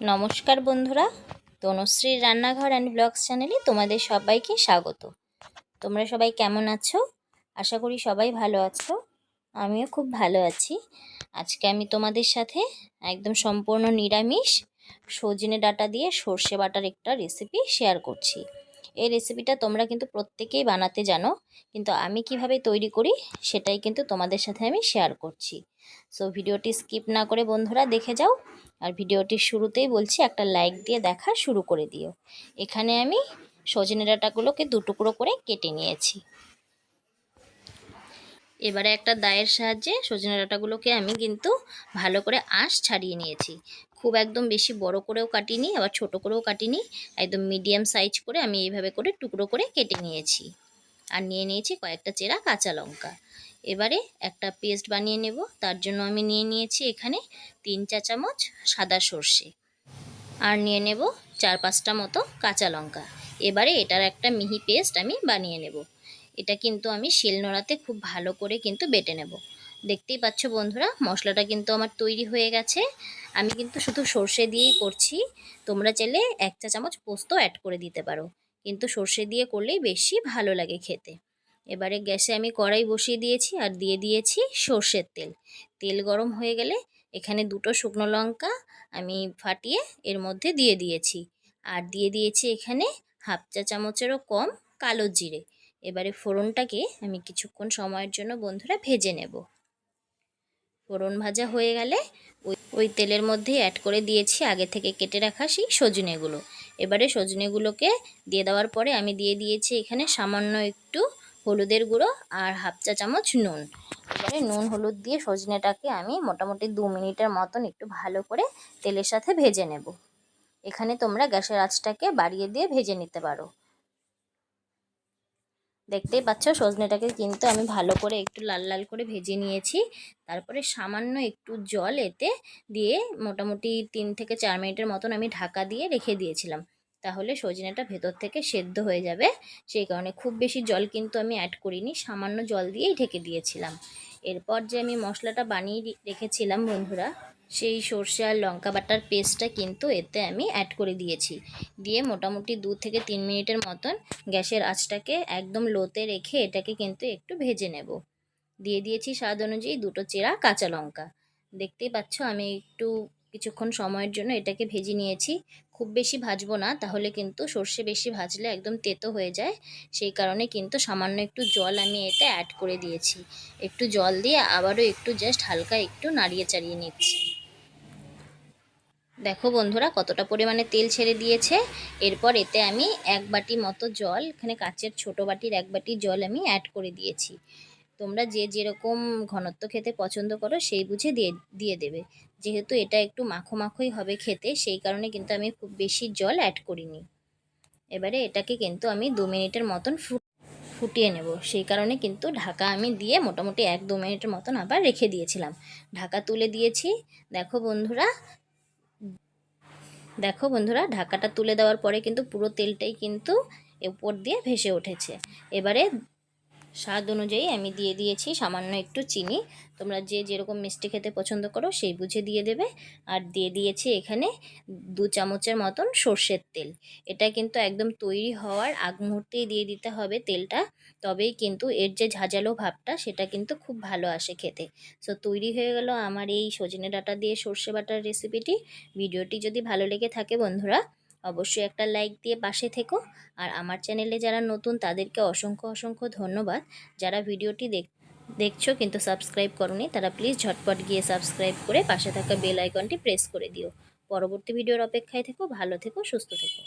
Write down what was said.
নমস্কার বন্ধুরা, তনুশ্রীর রান্নাঘর অ্যান্ড ব্লগস চ্যানেলে তোমাদের সবাইকে স্বাগত। তোমরা সবাই কেমন আছো? আশা করি সবাই ভালো আছো, আমিও খুব ভালো আছি। আজকে আমি তোমাদের সাথে একদম সম্পূর্ণ নিরামিষ সজনে ডাটা দিয়ে সর্ষে বাটার একটা রেসিপি শেয়ার করছি। এই রেসিপিটা তোমরা কিন্তু প্রত্যেকেই বানাতে জানো। কিন্তু আমি কীভাবে তৈরি করি, সেটাই কিন্তু তোমাদের সাথে আমি শেয়ার করছি। সো ভিডিওটি স্কিপ না করে বন্ধুরা দেখে যাও। আর ভিডিওটির শুরুতেই বলছি, একটা লাইক দিয়ে দেখা শুরু করে দিও। এখানে আমি সজনে ডাঁটাগুলোকে দু টুকরো করে কেটে নিয়েছি। এবারে একটা দায়ের সাহায্যে সজনে ডাঁটাগুলোকে আমি কিন্তু ভালো করে আঁশ ছাড়িয়ে নিয়েছি। খুব একদম বেশি বড় করেও কাটিনি, আবার ছোট করেও কাটিনি। একদম মিডিয়াম সাইজ করে আমি এইভাবে করে টুকরো করে কেটে নিয়েছি। আর নিয়ে নিয়েছি কয়েকটা চেরা কাঁচা লঙ্কা। এবারে একটা পেস্ট বানিয়ে নেব। তার জন্য আমি নিয়ে নিয়েছি এখানে তিন চা চামচ সাদা সর্ষে। আর নিয়ে নেব চার পাঁচটা মতো কাঁচা লঙ্কা। এবারে এটার একটা মিহি পেস্ট আমি বানিয়ে নেব। এটা কিন্তু আমি শিলনোড়াতে খুব ভালো করে কিন্তু বেটে নেব। দেখতেই পাচ্ছ বন্ধুরা, মশলাটা কিন্তু আমার তৈরি হয়ে গেছে। আমি কিন্তু শুধু সর্ষে দিয়েই করছি। তোমরা চাইলে এক চা চামচ পোস্ত অ্যাড করে দিতে পারো। কিন্তু সর্ষে দিয়ে করলেই বেশি ভালো লাগে খেতে। এবারে গ্যাসে আমি কড়াই বসিয়ে দিয়েছি আর দিয়ে দিয়েছি সর্ষের তেল। তেল গরম হয়ে গেলে এখানে দুটো শুকনো লঙ্কা আমি ফাটিয়ে এর মধ্যে দিয়ে দিয়েছি। আর দিয়ে দিয়েছি এখানে হাফ চা চামচেরও কম কালো জিরে। এবারে ফোড়নটাকে আমি কিছুক্ষণ সময়ের জন্য বন্ধুরা ভেজে নেব। ফোড়ন ভাজা হয়ে গেলে ওই ওই তেলের মধ্যেই অ্যাড করে দিয়েছি আগে থেকে কেটে রাখা সেই সজনেগুলো। এবারে সজনেগুলোকে দিয়ে দেওয়ার পরে আমি দিয়ে দিয়েছি এখানে সামান্য একটু হলুদের গুঁড়ো আর হাফ চা চামচ নুন। এবারে নুন, হলুদ দিয়ে সজনেটাকে আমি মোটামুটি দু মিনিটের মতন একটু ভালো করে তেলের সাথে ভেজে নেব। এখানে তোমরা গ্যাসের আঁচটাকে বাড়িয়ে দিয়ে ভেজে নিতে পারো। দেখতেই পাচ্ছ, সজনেটাকে কিন্তু আমি ভালো করে একটু লাল লাল করে ভেজে নিয়েছি। তারপরে সামান্য একটু জল এতে দিয়ে মোটামুটি তিন থেকে চার মিনিটের মতন আমি ঢাকা দিয়ে রেখে দিয়েছিলাম। তাহলে সজনেটা ভেতর থেকে সেদ্ধ হয়ে যাবে। সেই কারণে খুব বেশি জল কিন্তু আমি অ্যাড করিনি, সামান্য জল দিয়েই ঢেকে দিয়েছিলাম। এরপর যে আমি মশলাটা বানিয়ে রেখেছিলাম বন্ধুরা সেই সর্ষে আর লঙ্কা বাটার পেস্টটা কিন্তু এতে আমি অ্যাড করে দিয়েছি। দিয়ে মোটামুটি দু থেকে তিন মিনিটের মতন গ্যাসের আঁচটাকে একদম লোতে রেখে এটাকে কিন্তু একটু ভেজে নেব। দিয়ে দিয়েছি স্বাদ অনুযায়ী দুটো চেরা কাঁচা লঙ্কা। দেখতেই পাচ্ছ আমি একটু কিছুক্ষণ সময়ের জন্য এটাকে ভেজে নিয়েছি। খুব বেশি ভাজবো না, তাহলে কিন্তু সর্ষে বেশি ভাজলে একদম তেতো হয়ে যায়। সেই কারণে কিন্তু সামান্য একটু জল আমি এতে অ্যাড করে দিয়েছি। একটু জল দিয়ে আবারও একটু জাস্ট হালকা একটু নাড়িয়ে চাড়িয়ে নিচ্ছি। দেখো বন্ধুরা, কতটা পরিমাণে তেল ছেড়ে দিয়েছে। এরপর এতে আমি এক বাটি মতো জল, এখানে কাচের ছোট বাটির এক বাটি জল আমি অ্যাড করে দিয়েছি। তোমরা যে যেরকম ঘনত্ব খেতে পছন্দ করো, সেই বুঝে দিয়ে দিয়ে দেবে। যেহেতু এটা একটু মাখো মাখোই হবে খেতে, সেই কারণে কিন্তু আমি খুব বেশি জল অ্যাড করিনি। এবারে এটাকে কিন্তু আমি দু মিনিটের মতন ফুটিয়ে নেব। সেই কারণে কিন্তু ঢাকা আমি দিয়ে মোটামুটি এক দু মিনিটের মতন আবার রেখে দিয়েছিলাম। ঢাকা তুলে দিয়েছি। দেখো বন্ধুরা দেখো বন্ধুরা, ঢাকাটা তুলে দেওয়ার পরে কিন্তু পুরো তেলটাই কিন্তু উপর দিয়ে ভেসে উঠেছে। এবারে স্বাদ অনুযায়ী আমি দিয়ে দিয়েছি, সামান্য একটু চিনি। তোমরা যে যেরকম মিষ্টি খেতে পছন্দ করো সেই বুঝে দিয়ে দেবে। আর দিয়ে দিয়েছি এখানে দু চামচের মতন সর্ষের তেল। এটা কিন্তু একদম তৈরি হওয়ার আগ মুহূর্তেই দিয়ে দিতে হবে তেলটা। তবেই কিন্তু এর যে ঝাঁঝালো ভাবটা সেটা কিন্তু খুব ভালো আসে খেতে। সো তৈরি হয়ে গেল আমার এই সজনে ডাটা দিয়ে সর্ষে বাটার রেসিপিটি। ভিডিওটি যদি ভালো লেগে থাকে বন্ধুরা অবশ্যই একটা লাইক দিয়ে পাশে থেকো। আর আমার চ্যানেলে যারা নতুন, তাদেরকে অসংখ্য অসংখ্য ধন্যবাদ। যারা ভিডিওটি দেখ, দেখছ কিন্তু সাবস্ক্রাইব করনি, তারা প্লিজ ঝটপট গিয়ে সাবস্ক্রাইব করে পাশে থাকা বেল আইকনটি প্রেস করে দিও। পরবর্তী ভিডিওর অপেক্ষায় থেকো, ভালো থেকো, সুস্থ থেকো।